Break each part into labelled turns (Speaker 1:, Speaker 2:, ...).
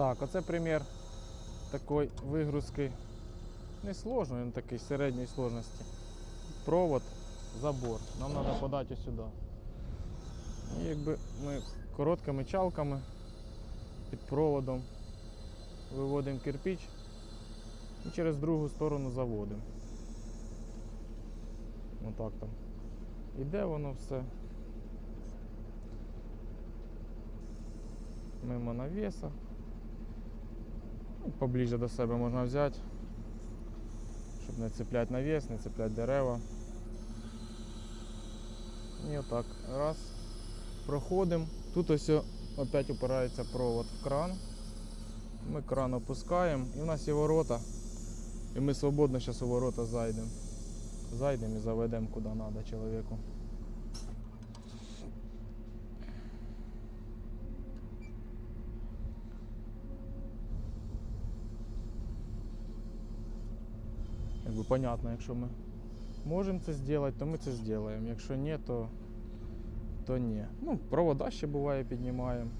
Speaker 1: Так, оце примір такої вигрузки. Не сложної, він такий середньої сложності. Провод, забор. Нам треба подати сюди. І якби ми короткими чалками під проводом виводимо кирпич і через другу сторону заводимо. Отак там. Іде воно все. Мимо навіса. Поближче до себе можна взяти, щоб не цепляти навіс, не цепляти дерева. І отак. Раз. Проходимо. Тут ось опять упирається провод в кран. Ми кран опускаємо і в нас є ворота. І ми свободно зараз у ворота зайдемо. Зайдемо і заведемо куди треба чоловіку. Якби понятно, якщо ми можемо це зробити, то ми це зробимо. Якщо ні, то, то ні. Ну, провода ще буває піднімаємо.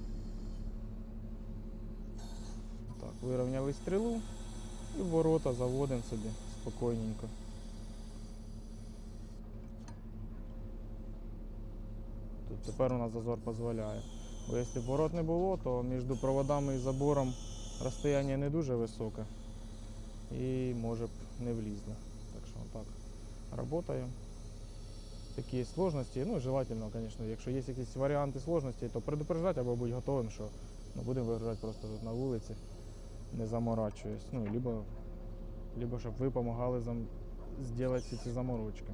Speaker 1: Так, вирівняли стрілу і ворота заводимо собі спокійненько. Тут тепер у нас зазор дозволяє. Бо якщо б ворот не було, то між проводами і забором розстояння не дуже високе і може б не влізли. Так що так, працюємо. Такі сложності, ну желательно, звісно, якщо є якісь варіанти сложності, то предупреждати або бути готовим, що ну, будемо вигружати просто тут на вулиці, не заморачуюсь. Ну, либо, либо щоб ви допомагали зробити всі ці заморочки.